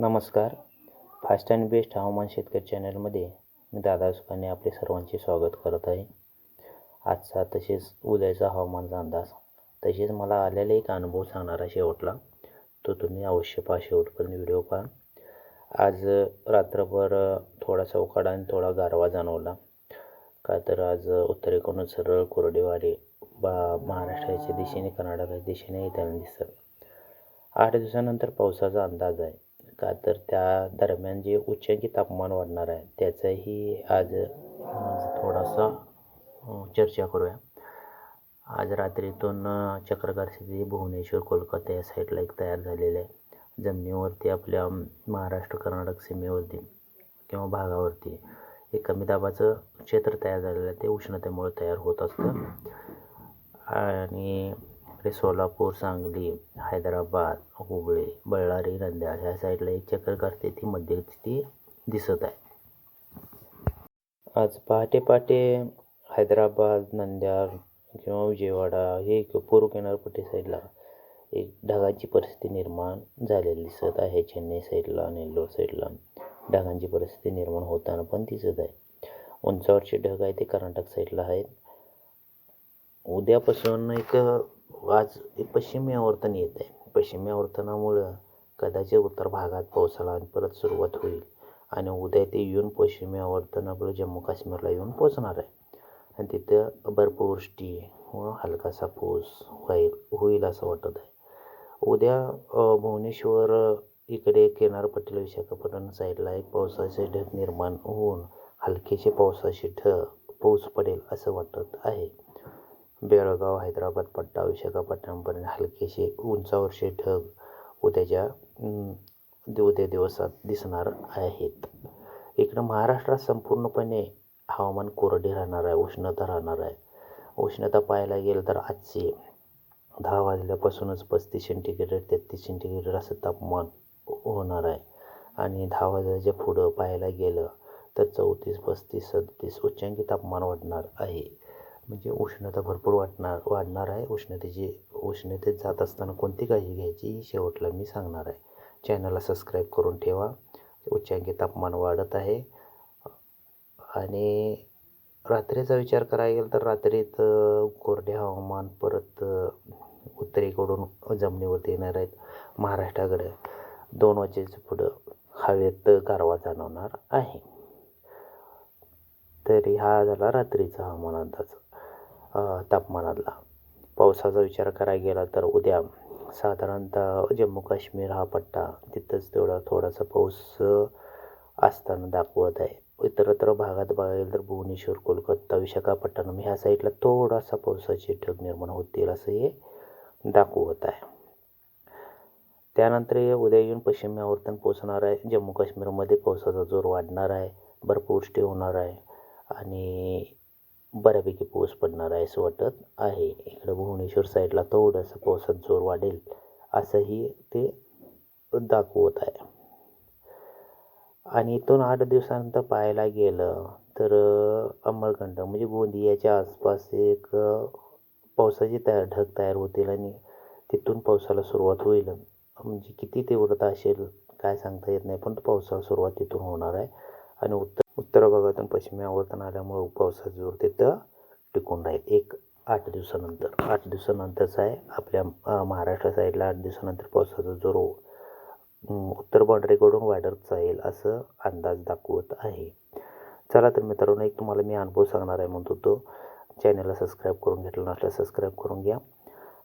नमस्कार. Fast and best हवामान शेतकरी चॅनलमध्ये मी दादा सुखाने आपले सर्वांचे स्वागत करत आहे. आजचा तसेच उद्याचा हवामानचा अंदाज. तसेच मला आलेला एक अनुभव सांगणारा शेवटला तो तुम्ही अवश्य पहा शेवटपर्यंत व्हिडिओ पहा. आज रात्रभर थोडासा उकाडा आणि थोडा गारवा जाणवला. का तर आज उत्तरेकडून सरळ कोरडे बा महाराष्ट्राच्या दिशेने कर्नाटकाच्या दिशेने येताना दिसतात आठ दिवसानंतर पावसाचा अंदाज आहे. का? तर त्या दरम्यान जे उच्चांकी तापमान वाढणार आहे त्याचाही आज थोडासा चर्चा करूया. आज रात्रीतून चक्रकार स्थिती भुवनेश्वर कोलकाता या साईडला एक तयार झालेलं आहे. जमिनीवरती आपल्या महाराष्ट्र कर्नाटक सीमेवरती किंवा भागावरती एक कमी दाबाचं क्षेत्र तयार झालेलं आहे. ते उष्णतेमुळे तयार होत असतं. आणि आपले सोलापूर सांगली हैदराबाद हुबळी बळ्ळारी नंद्याळ ह्या साईडला एक चक्कर स्थिती मध्यस्थिती दिसत आहे. आज पहाटे पहाटे हैदराबाद नंद्यार किंवा विजयवाडा हे एक पूर्व किनारपट्टी साईडला एक ढगांची परिस्थिती निर्माण झालेली दिसत आहे. चेन्नई साईडला नेल्लोर साईडला ढगांची परिस्थिती निर्माण होताना पण दिसत आहे. उंचावरचे ढग आहे ते कर्नाटक साईडला आहेत. उद्यापासून एक आज पश्चिमी आवर्तन येत आहे पश्चिमी आवर्तनामुळं कदाचित उत्तर भागात पावसाला आणि परत सुरुवात होईल आणि उद्या ते येऊन पश्चिमी आवर्तन आपलं जम्मू काश्मीरला येऊन पोचणार आहे. आणि तिथं बर्फवृष्टी व हलकासा पाऊस होईल होईल असं वाटत आहे. उद्या भुवनेश्वर इकडे किनारपट्टीला विशाखापट्टणम साईडला एक पावसाचे ढग निर्माण होऊन हलकेचे पावसाचे ढग पाऊस पडेल असं वाटत आहे. बेळगाव हैदराबाद पट्टा विशाखापट्टणमपर्यंत हलकेसे उंचावरचे ढग उद्याच्या उद्या दिवसात दिसणार आहेत. इकडं महाराष्ट्रात संपूर्णपणे हवामान कोरडे राहणार आहे उष्णता राहणार आहे. उष्णता पाहायला गेलं तर आजचे दहा वाजल्यापासूनच पस्तीस सेंटीग्रेड तेहतीस सेंटीग्रेड असं तापमान होणार आहे. आणि दहा वाजल्याच्या पुढं पाहायला गेलं तर चौतीस पस्तीस सदतीस उच्चांकी तापमान वाढणार आहे. म्हणजे उष्णता भरपूर वाढणार वाढणार आहे. उष्णतेची उष्णतेत जात असताना कोणती काळजी घ्यायची ही शेवटला मी सांगणार आहे. चॅनलला सबस्क्राईब करून ठेवा. उच्चांकी तापमान वाढत आहे. आणि रात्रीचा विचार करायला गेला तर रात्रीत कोरडे हवामान परत उत्तरेकडून जमिनीवरती येणार आहेत. महाराष्ट्राकडे दोन वाजेच्या पुढं हवेत गारवा जाणवणार आहे. तरी हा झाला रात्रीचा हवामान अंदाज. तापमानातला. पावसाचा विचार करायला गेला तर उद्या साधारणतः जम्मू काश्मीर हा पट्टा तिथंच तेवढा थोडासा पाऊस असताना दाखवत आहे. इतरत्र भागात बघायला तर भुवनेश्वर कोलकाता विशाखापट्टणम ह्या साईडला थोडासा पावसाचे ढग निर्माण होतील असं हे दाखवत आहे. त्यानंतर हे उद्या येऊन पश्चिम आवर्तन पोचणार आहे. जम्मू काश्मीरमध्ये पावसाचा जोर वाढणार आहे. बर्फवृष्टी होणार आहे. आणि बऱ्यापैकी पाऊस पडणार आहे असं वाटत आहे. इकडं भुवनेश्वर साईडला थोडासा पावसात जोर वाढेल असंही ते दाखवत आहे. आणि इथून आठ दिवसानंतर पाहायला गेलं तर अमरखंड अमरकंटक म्हणजे गोंदियाच्या आसपास एक पावसाची तयार ढग तयार होतील आणि तिथून पावसाला सुरुवात होईल. म्हणजे किती तीव्रता असेल काय सांगता येत नाही पण पावसाला सुरुवात तिथून होणार आहे. आणि उत्तर उत्तर भागातून पश्चिमी आवर्तन आल्यामुळे पावसाचा जोर तिथं टिकून राहील. एक आठ दिवसानंतर. आठ दिवसानंतरचा आहे आपल्या महाराष्ट्र साईडला आठ दिवसानंतर पावसाचा जोर हो. उत्तर बाउंड्रीकडून वाढत जाईल असं अंदाज दाखवत आहे. चला तर मित्रांनो एक तुम्हाला मी अनुभव सांगणार आहे म्हणतो तो चॅनलला सबस्क्राईब करून घेतलं नसल्यास सबस्क्राईब करून घ्या.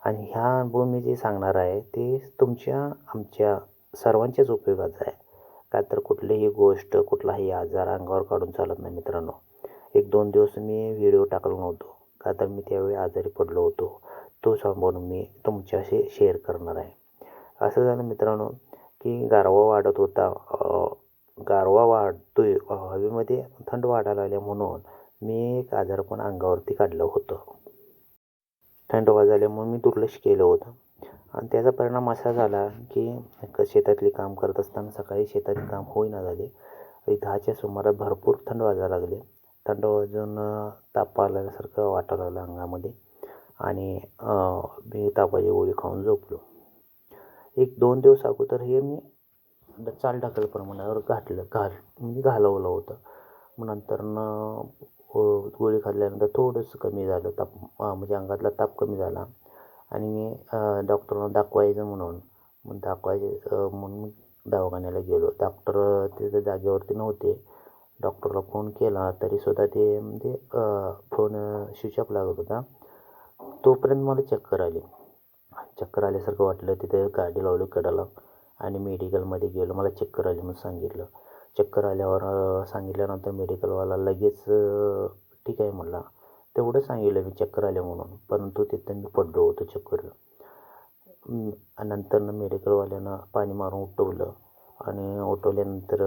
आणि ह्या अनुभव मी जे सांगणार आहे ते तुमच्या आमच्या सर्वांच्याच उपयोगाचा आहे. का तर कुठलीही गोष्ट कुठलाही आजार अंगावर काढून चालत नाही मित्रांनो. एक दोन दिवस मी व्हिडिओ टाकलो नव्हतो. का तर मी त्यावेळी आजारी पडलो होतो. तो सांभाळून मी तुमच्याशी शेअर करणार आहे. असं झालं मित्रांनो की गारवा वाढत होता. गारवा वाढतोय. हवेमध्ये थंड वाढायला लागल्या म्हणून मी एक आजारपण अंगावरती काढलं होतं. थंड वाजल्यामुळे मी दुर्लक्ष केलं होतं. आणि त्याचा परिणाम असा झाला की क- शेतातली काम करत असताना सकाळी शेतातली काम होईना झाले. दहाच्या सुमारात भरपूर थंड वाजायला लागले. थंड वाजून ताप आल्यासारखं वाटायला लागलं अंगामध्ये आणि मी तापाची गोळी खाऊन झोपलो. एक दोन दिवस अगोदर हे मी चाल ढकल प्रमाणावर घातलं घाल म्हणजे घालवलं होतं. मग नंतरनं गोळी खाल्ल्यानंतर थोडंसं कमी झालं ताप म्हणजे अंगातला ताप कमी झाला. आणि मी डॉक्टरना दाखवायचं म्हणून मग दाखवायचे म्हणून म्हणून दवाखान्याला गेलो. डॉक्टर तिथे जागेवरती नव्हते. डॉक्टरला फोन केला तरीसुद्धा ते म्हणजे फोन स्विच ऑफ लागत होता. तोपर्यंत मला चक्कर आली. चक्कर आल्यासारखं वाटलं तिथे गाडी लावली कडाला आणि मेडिकलमध्ये गेलो. मला चक्कर आली म्हणून सांगितलं. चक्कर आल्यावर सांगितल्यानंतर मेडिकलवाला लगेच ठीक आहे म्हणला. तेवढं सांगितलं मी चक्कर आले म्हणून. परंतु तिथं मी पडलो होतो चक्कर. नंतर मेडिकलवाल्यानं पाणी मारून उठवलं. आणि उठवल्यानंतर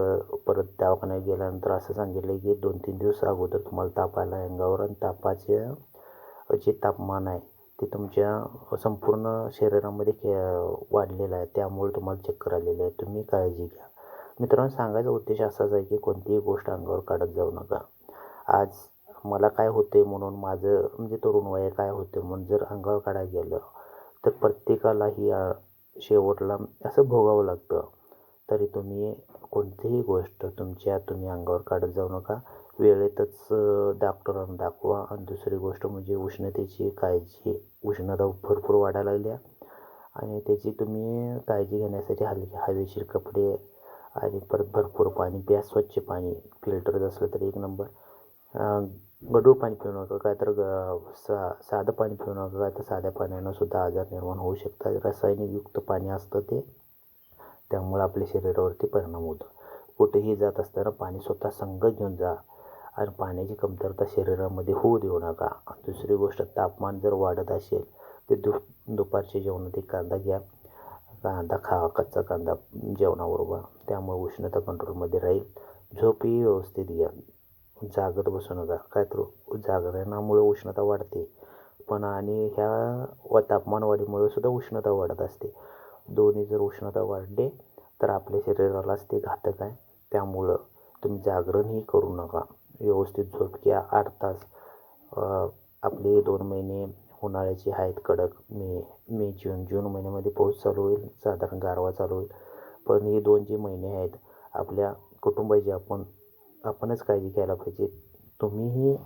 परत दवाखान्यात गेल्यानंतर असं सांगितलं की दोन तीन दिवस अगोदर तुम्हाला ताप आला अंगावर आणि तापाचे जे तापमान आहे ते तुमच्या संपूर्ण शरीरामध्ये के वाढलेलं आहे. त्यामुळे तुम्हाला चक्कर आलेलं आहे. तुम्ही काळजी घ्या. मित्रांनो सांगायचा उद्देश असाच आहे की कोणतीही गोष्ट अंगावर काढत जाऊ नका. आज मला काय होते म्हणून माझं म्हणजे तरुण वय काय होते म्हणून जर अंगावर काढायला गेलं तर प्रत्येकालाही शेवटला असं भोगावं लागतं. तरी तुम्ही कोणतीही गोष्ट तुमच्या तुम्ही अंगावर काढत जाऊ नका. वेळेतच डॉक्टरांना दाखवा. आणि दुसरी गोष्ट म्हणजे उष्णतेची काळजी उष्णता भरपूर वाढायला लागल्या. आणि त्याची तुम्ही काळजी घेण्यासाठी हलके हवेशीर कपडे आणि परत भरपूर पाणी प्या. स्वच्छ पाणी फिल्टरच असलं तर एक नंबर. गढूळ पाणी पिऊ नका काय तर ग- सा साधं पाणी पिऊ नका काय तर साध्या पाण्यानं सुद्धा आजार निर्माण होऊ शकतात. रासायनिकयुक्त पाणी असतं ते. त्यामुळे आपल्या शरीरावरती परिणाम होतो. कुठेही जात असताना पाणी स्वतः संग घेऊन जा आणि पाण्याची कमतरता शरीरामध्ये होऊ देऊ नका. दुसरी गोष्ट तापमान जर वाढत असेल ते दु दुपारच्या जेवणात एक कांदा घ्या. कांदा खा कच्चा कांदा जेवणाबरोबर. त्यामुळे उष्णता कंट्रोलमध्ये राहील. झोपही व्यवस्थित घ्या. जागत बसू नका. काय तर जागरणामुळे उष्णता वाढते. पण आणि ह्या व तापमान वाढीमुळे सुद्धा उष्णता वाढत असते. दोन्ही जर उष्णता वाढली तर आपल्या शरीरालाच ते घातक आहे. त्यामुळं तुम्ही जागरणही करू नका. व्यवस्थित झोप घ्या. आठ तास आपले दोन महिने उन्हाळ्याचे आहेत कडक. मे मे जून जून महिन्यामध्ये पाऊस चालू होईल. साधारण गारवा चालू होईल. पण हे दोन जे महिने आहेत आपल्या कुटुंबाची आपण आपणच काळजी घ्यायला पाहिजे. तुम्हीही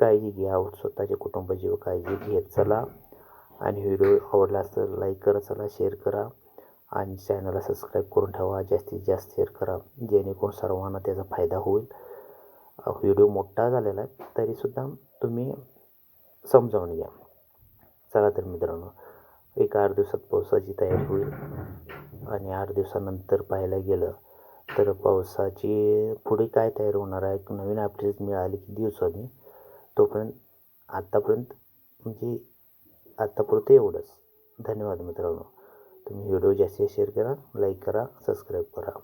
काळजी घ्या. स्वतःच्या कुटुंबाची काळजी घेत चला. आणि व्हिडिओ आवडला असेल लाईक करा चला शेअर करा. आणि चॅनलला सबस्क्राईब करून ठेवा. जास्तीत जास्त शेअर करा. जेणेकरून सर्वांना त्याचा फायदा होईल. व्हिडिओ मोठा झालेला आहे तरीसुद्धा तुम्ही समजावून घ्या. चला तर मित्रांनो एक आठ दिवसात पावसाची तयारी होईल. आणि आठ दिवसानंतर पाहायला गेलं तर पावसाची पुढे काय तयारी होणार आहे? नवीन अपडेट मिळाली की दिवसांनी. तोपर्यंत आत्तापर्यंत म्हणजे आत्तापुरतं एवढंच. धन्यवाद मित्रांनो. तुम्ही व्हिडिओ जास्तीत शेअर करा लाईक करा सबस्क्राईब करा.